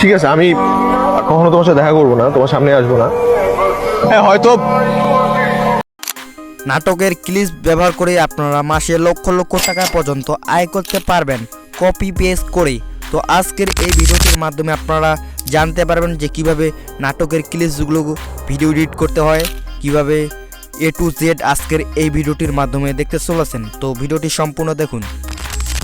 ঠিক আছে, আমি কখনো তোমার সাথে দেখা করব না, তোমার সামনে আসব না। হ্যাঁ হয়তো। নাটকের ক্লিপ ব্যবহার করে আপনারা মাসে লক্ষ লক্ষ টাকা পর্যন্ত আয় করতে পারবেন কপি পেস্ট করে। তো আজকের এই ভিডিওটির মাধ্যমে আপনারা জানতে পারবেন যে কীভাবে নাটকের ক্লিপসগুলো ভিডিও এডিট করতে হয়, কীভাবে এ টু জেড আজকের এই ভিডিওটির মাধ্যমে দেখতে চলেছেন। তো ভিডিওটি সম্পূর্ণ দেখুন।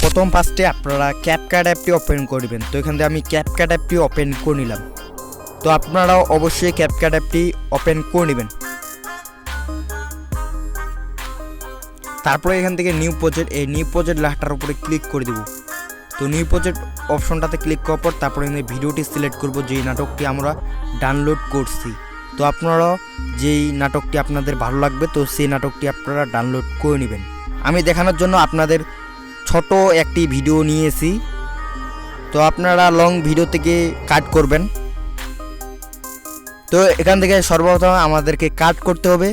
প্রথম ফার্স্টে আপনারা ক্যাপকাট অ্যাপটি ওপেন করবেন। তো এখান থেকে আমি ক্যাপকাট অ্যাপটি ওপেন করে নিলাম। তো আপনারাও অবশ্যই ক্যাপকাট অ্যাপটি ওপেন করে নেবেন। তারপরে এখান থেকে নিউ প্রজেক্ট এই নিউ প্রজেক্ট লেখাটার উপরে ক্লিক করে দেবো। তো নিউ প্রজেক্ট অপশনটাতে ক্লিক করার পর তারপরে এখানে ভিডিওটি সিলেক্ট করব, যেই নাটকটি আমরা ডাউনলোড করছি। তো আপনারা যেই নাটকটি আপনাদের ভালো লাগবে, তো সেই নাটকটি আপনারা ডাউনলোড করে নেবেন। আমি দেখানোর জন্য আপনাদের ছোট একটি ভিডিও নিয়েছি। তো আপনারা লং ভিডিও থেকে কাট করবেন। তো এখান থেকে সর্বপ্রথম আমাদেরকে কাট করতে হবে।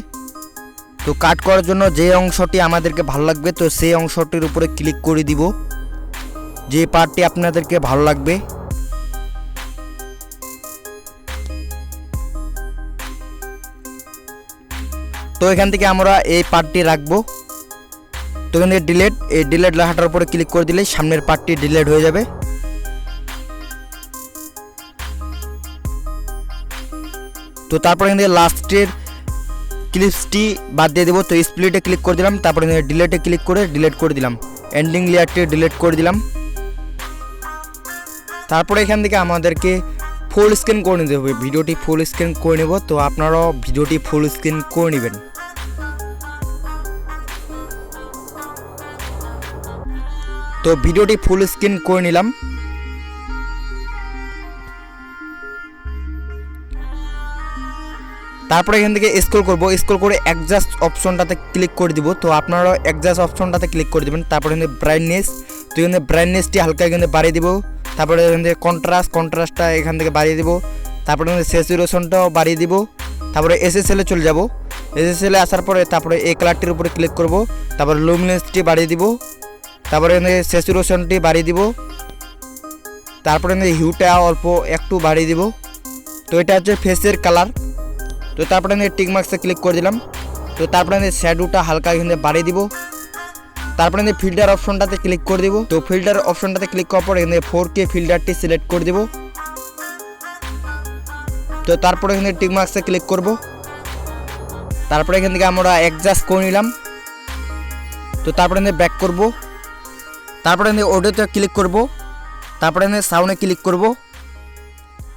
তো কাট করার জন্য যে অংশটি আমাদেরকে ভালো লাগবে, তো সেই অংশটির উপরে ক্লিক করে দিব। যে পার্টটি আপনাদেরকে ভালো লাগবে। তো এখান থেকে আমরা এই পার্টটি রাখব। তো এখান থেকে ডিলেট এই ডিলেট লেখাটার উপরে ক্লিক করে দিলে সামনের পার্টটি ডিলেট হয়ে যাবে। তো তারপর এখান থেকে লাস্টের ক্লিপসটি বাদ দিয়ে দেবো। তো স্প্লিটে ক্লিক করে দিলাম, তারপরে ডিলেটে ক্লিক করে ডিলেট করে দিলাম। এন্ডিং লেয়ারটি ডিলিট করে দিলাম। তারপরে এখান থেকে আমাদেরকে ফুল স্ক্রিন করে নিতে হবে। ভিডিওটি ফুল স্ক্রিন করে নেব। তো আপনারাও ভিডিওটি ফুল স্ক্রিন করে নেবেন। তো ভিডিওটি ফুল স্ক্রিন করে নিলাম। তারপরে এখান থেকে স্ক্রল করব। স্ক্রল করে অ্যাডজাস্ট অপশনটাতে ক্লিক করে দিব। তো আপনারা অ্যাডজাস্ট অপশনটাতে ক্লিক করে দেবেন। তারপরে এখানে ব্রাইটনেস তো এখানে ব্রাইটনেসটি হালকা এখানে বাড়িয়ে দিব। তারপরে এখান থেকে কন্ট্রাস্ট কন্ট্রাস্টটা এখান থেকে বাড়িয়ে দিব। তারপরে এখানে স্যাচুরেশনটাও বাড়িয়ে দিব। তারপরে এসএসএলে চলে যাব। এসএসএলে আসার পরে তারপরে এই কালারটির উপরে ক্লিক করব। তারপরে লুমিনেসটি বাড়িয়ে দিব। তারপরে স্যাচুরেশনটি বাড়িয়ে দিব। তারপরে হিউটা অল্প একটু বাড়িয়ে দিব। তো এটা হচ্ছে ফেসের কালার। তো তারপরে আমি টিক মার্কসে ক্লিক করে দিলাম। তো তারপরে শ্যাডোটা হালকা এখানে বাড়িয়ে দিব। তারপরে আমি ফিল্টার অপশনটাতে ক্লিক করে দিব। তো ফিল্টার অপশনটাতে ক্লিক করার পর এখানে ফোর কে ফিল্টারটি সিলেক্ট করে দিব। তো তারপরে এখানে টিক মার্কসে ক্লিক করব। তারপরে এখান থেকে আমরা অ্যাডজাস্ট করে নিলাম। তো তারপরে ব্যাক করব। তারপরে এখানে অডিওতে ক্লিক করব, তারপরে এখানে সাউন্ডে ক্লিক করব।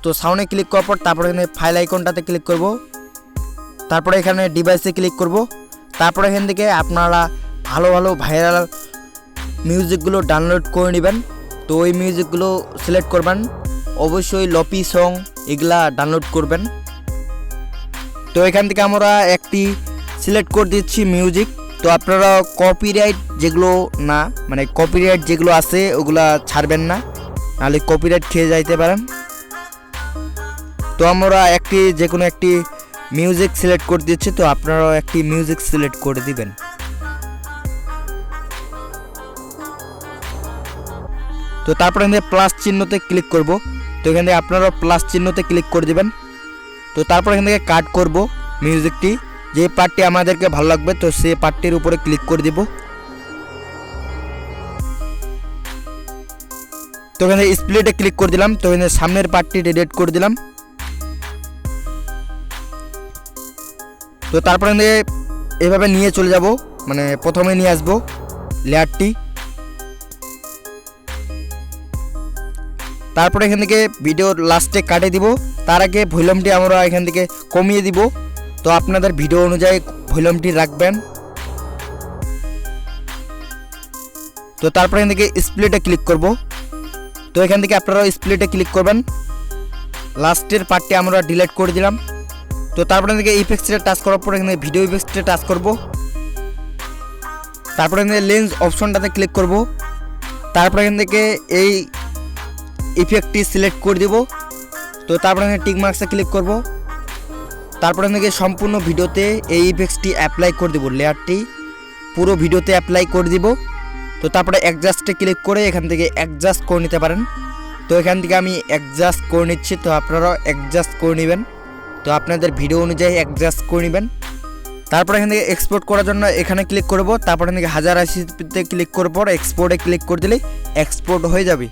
তো সাউন্ডে ক্লিক করার পর তারপরে এখানে ফাইল আইকনটাতে ক্লিক করব। তারপরে এখানে ডিভাইসে ক্লিক করব। তারপরে এখান থেকে আপনারা ভালো ভালো ভাইরাল মিউজিকগুলো ডাউনলোড করে নেবেন। তো ওই মিউজিকগুলো সিলেক্ট করবেন। অবশ্যই লপি সং এগুলা ডাউনলোড করবেন। তো এখান থেকে আমরা একটি সিলেক্ট করে দিচ্ছি মিউজিক তো আপনারা কপিরাইট যেগুলো না মানে কপিরাইট যেগুলো আছে, ওগুলা ছাড়বেন না। নাহলে কপিরাইট খেয়ে যাইতে পারেন। তো আমরা একটি যে কোনো একটি মিউজিক সিলেক্ট করে দিচ্ছি, তো আপনারাও একটি মিউজিক সিলেক্ট করে দিবেন। তো তারপরে এখানে প্লাস চিহ্নতে ক্লিক করব। তো এখান থেকে আপনারাও প্লাস চিহ্নতে ক্লিক করে দিবেন। তো তারপর এখান থেকে কাট করব মিউজিকটি যে পার্টটি আমাদেরকে ভালো লাগবে, তো সেই পার্টটির উপরে ক্লিক করে দিব। তো এখানে স্প্লিটে ক্লিক করে দিলাম। তো এখানে সামনের পার্টটি ডিলিট করে দিলাম। তো তারপরে এভাবে নিয়ে চলে যাব। মানে প্রথমে নিয়ে আসব লেয়ারটি তারপরে এখান থেকে ভিডিও লাস্টে কাটে দিব। তার আগে ভলিউমটি আমরা এখান থেকে কমিয়ে দিব। তো আপনাদের ভিডিও অনুযায়ী ভলিউমটি রাখবেন। তো তারপরে এখান থেকে স্প্লিটে ক্লিক করব। তো এখান থেকে আপনারা স্প্লিটে ক্লিক করবেন। লাস্টের পার্টটি আমরা ডিলিট করে দিলাম। তো তারপরে এখান থেকে ইফেক্টসে টাচ করার পর এখানে ভিডিও ইফেক্টসে টাচ করব। তারপরে এখানে লেন্স অপশনটাতে ক্লিক করব। তারপরে এখান থেকে এই ইফেক্টটি সিলেক্ট করে দিব। তো তারপরে এখানে টিক মার্কসে ক্লিক করব। তারপরে এখান সম্পূর্ণ ভিডিওতে এই ইফেক্টসটি অ্যাপ্লাই করে দেবো লেয়ারটি পুরো ভিডিওতে অ্যাপ্লাই করে দিব। তো তারপরে অ্যাডজাস্টে ক্লিক করে এখান থেকে অ্যাডজাস্ট করে নিতে পারেন। তো এখান থেকে আমি অ্যাডজাস্ট করে নিচ্ছি, তো আপনারাও অ্যাডজাস্ট করে নেবেন। তো আপনাদের ভিডিও অনুযায়ী অ্যাডজাস্ট করে নেবেন। তারপর এখান থেকে এক্সপোর্ট করার জন্য এখানে ক্লিক করব। তারপর এখান থেকে হাজার আশিতে ক্লিক করার পর এক্সপোর্টে ক্লিক করে দিলেই এক্সপোর্ট হয়ে যাবে।